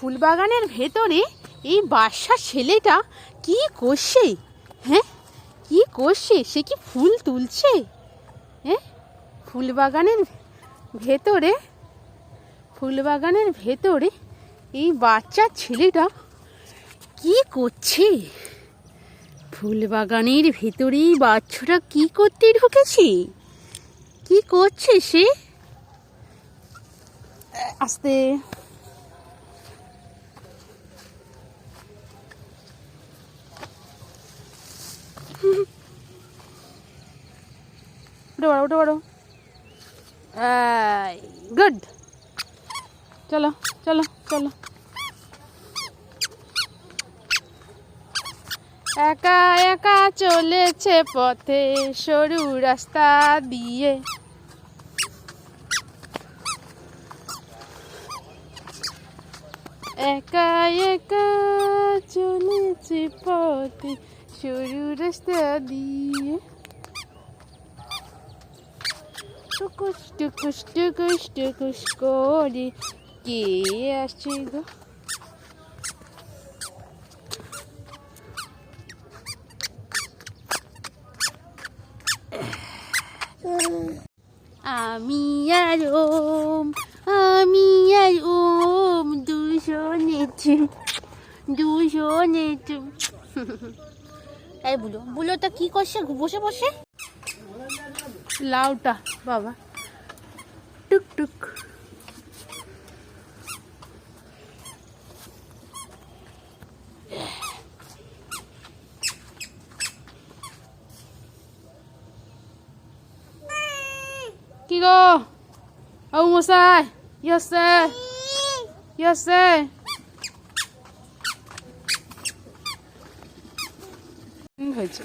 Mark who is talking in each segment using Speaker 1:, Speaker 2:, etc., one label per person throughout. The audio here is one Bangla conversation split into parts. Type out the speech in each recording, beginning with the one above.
Speaker 1: ফুলবাগানের ভেতরে এই বাসার ছেলেটা কি করছে? হ্যাঁ? কি করছে? সে কি ফুল তুলছে? হ্যাঁ? ফুলবাগানের ভেতরে ফুলবাগানের ভেতরে এই বাচ্চা ছেলেটা কি করছে? ফুলবাগানের ভেতরে বাচ্চাটা কি করতে ঢুকেছে? কি করছে সে? আস্তে। উঠে পড়ো উঠে পড়ো। গুড চলো চলো চলো। একা একা চলেছে পথে সরু রাস্তা দিয়ে। একা একা চলেছে পথে সরু রাস্তা দিয়ে। টুকুস টুকুস টুকুস টুকুস করে কে আসছে গো আমি আর ওম আমি আর ওম দুজনেছে দুজনেছে এই বুলো বুলোটা কি করছে বসে বসে লাউটা বাবা। টুক টুক। কি গো? ও মশাই ইয়েসে ইয়েসে হয়েছে।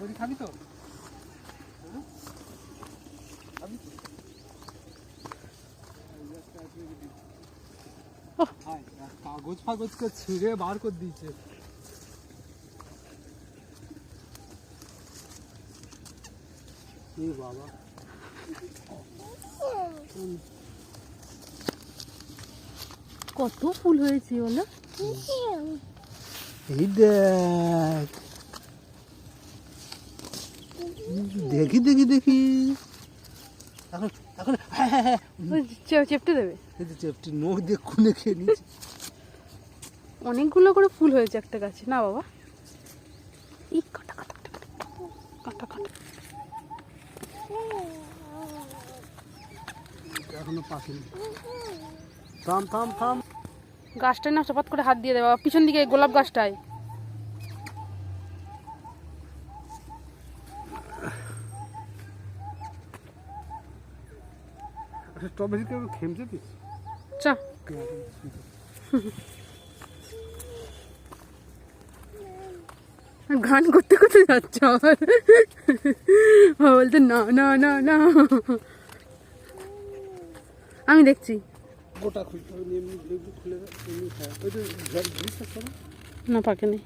Speaker 2: আমাকে খাবি তো? কাগজ ফাগজকে ছিঁড়ে বার করে দিয়েছে। বাবা।
Speaker 1: কত ফুল হয়েছে বলো?
Speaker 2: এই দেখ। দেখি দেখি দেখি। এখন এখন হ্যাঁ হ্যাঁ হ্যাঁ।
Speaker 1: চেপটে দেবে।
Speaker 2: যে নখ দিয়ে খুনে খেয়ে নিচ্ছে
Speaker 1: অনেকগুলো করে ফুল হয়েছে একটা গাছে। না বাবা। এই কাটা কাটা কাটা কাটা
Speaker 2: এখনও পাকেনি। থাম থাম থাম।
Speaker 1: গাছটায় না চপাত করে হাত দিয়ে দেবে বাবা। পিছন দিকে গোলাপ গাছটায়। চা। গান করতে করতে যাচ্ছে আবার। বলতে না না না না। আমি দেখছি।
Speaker 2: গোটা খুলতে হবে এমনি খুলে না?
Speaker 1: পাকে নেই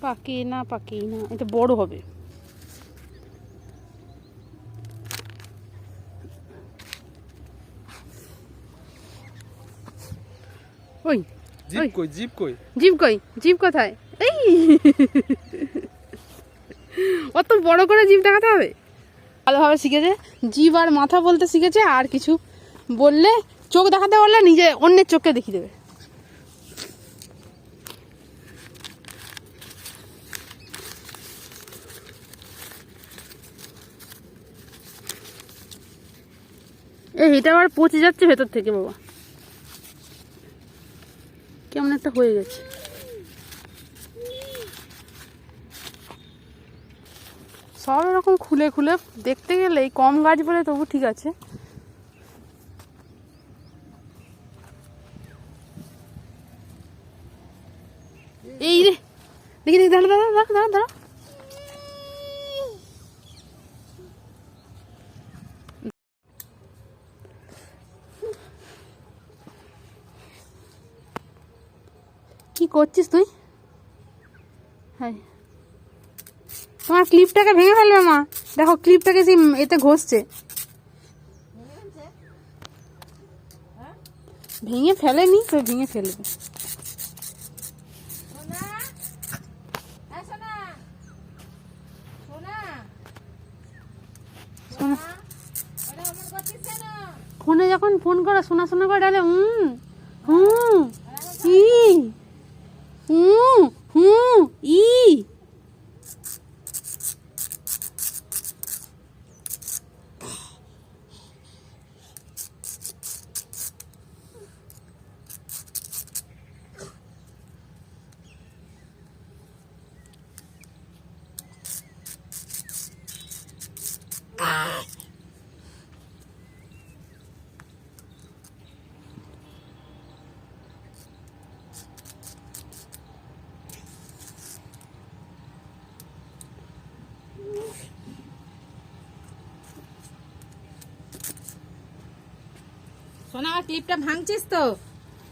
Speaker 1: পাকে না পাকে না। এটা বড় হবে। ওই।
Speaker 2: জিপ কই জিপ কই?
Speaker 1: জীব কই? জীব কোথায়? এই! অত বড় করে জীব দেখাতে হবে? ভালোভাবে শিখেছে। জীব আর মাথা বলতে শিখেছে আর কিছু বললে চোখ দেখাতে বললে নিজে অন্যের চোখকে দেখিয়ে দেবে। এই এটা আবার পচে যাচ্ছে ভেতর থেকে বাবা। কেমন একটা হয়ে গেছে। সব এরকম খুলে খুলে দেখতে গেলে এই কম গাছ বলে তবু ঠিক আছে। এই রে দেখি দেখি দাঁড়া দাঁড়া দাঁড়া দাঁড়া। করছিস তুই? হ্যাঁ তোমার ক্লিপটাকে ভেঙে ফেলবে মা। দেখো ক্লিপটাকে সেই এতে ঘষছে। ভেঙে ফেলেনি তো ভেঙে ফেলবে। শোনা ফোনে যখন ফোন করে শোনা শোনা করে ডালে হুম হুম ই হুম হুম ই
Speaker 3: সোনা আমার ক্লিপটা ভাঙছিস তো।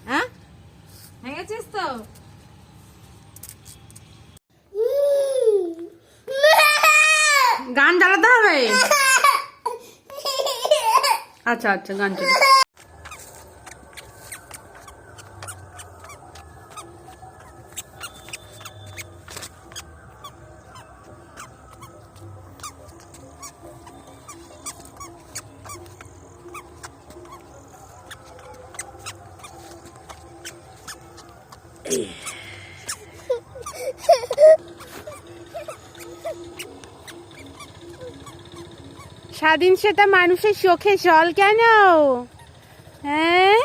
Speaker 3: হ্যাঁ? ভেঙেছিস তো?
Speaker 1: গান চালাতে হবে? আচ্ছা আচ্ছা গান চালাতে স্বাধীন সেটা মানুষের চোখে জল কেন? হ্যাঁ?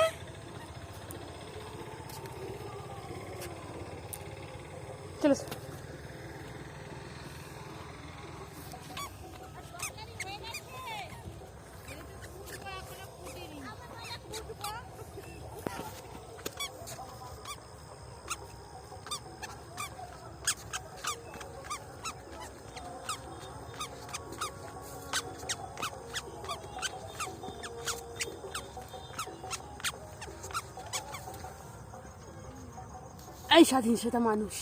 Speaker 1: চলো। এই স্বাধীন সেটা মানুষ।